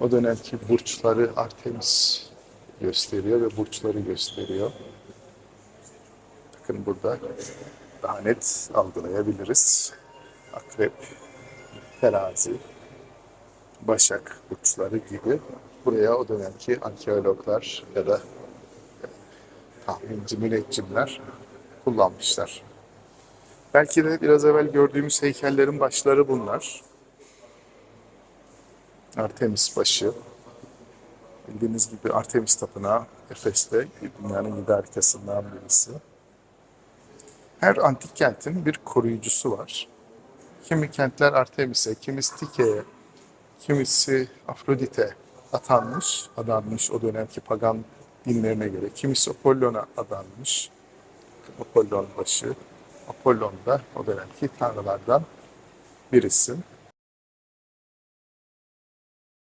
O dönemki burçları Artemis gösteriyor ve burçları gösteriyor. Bakın burada daha net algılayabiliriz. Akrep, terazi, başak burçları gibi buraya o dönemki arkeologlar ya da tahminci müneccimler kullanmışlar. Belki de biraz evvel gördüğümüz heykellerin başları bunlar. Artemis başı. Bildiğiniz gibi Artemis Tapınağı Efes'te dünyanın yedi harikasından birisi. Her antik kentin bir koruyucusu var. Kimi kentler Artemis'e, kimisi Tike'ye, kimisi Afrodite atanmış, adanmış o dönemki pagan dinlerine göre. Kimisi Apollon'a adanmış. Apollon başı. Apollon da o dönemki tanrılardan birisi.